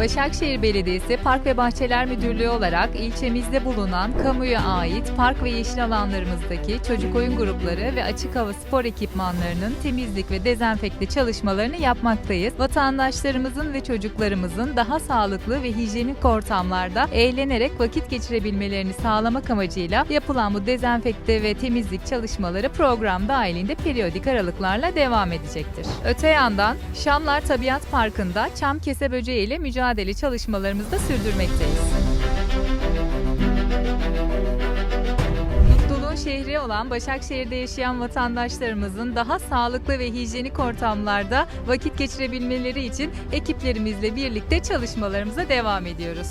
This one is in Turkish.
Başakşehir Belediyesi Park ve Bahçeler Müdürlüğü olarak ilçemizde bulunan kamuya ait park ve yeşil alanlarımızdaki çocuk oyun grupları ve açık hava spor ekipmanlarının temizlik ve dezenfekte çalışmalarını yapmaktayız. Vatandaşlarımızın ve çocuklarımızın daha sağlıklı ve hijyenik ortamlarda eğlenerek vakit geçirebilmelerini sağlamak amacıyla yapılan bu dezenfekte ve temizlik çalışmaları program dahilinde periyodik aralıklarla devam edecektir. Öte yandan Şamlar Tabiat Parkı'nda çam kese böceği ile mücadele çalışmalarımızı da sürdürmekteyiz. Mutluluğun şehri olan Başakşehir'de yaşayan vatandaşlarımızın daha sağlıklı ve hijyenik ortamlarda vakit geçirebilmeleri için ekiplerimizle birlikte çalışmalarımıza devam ediyoruz.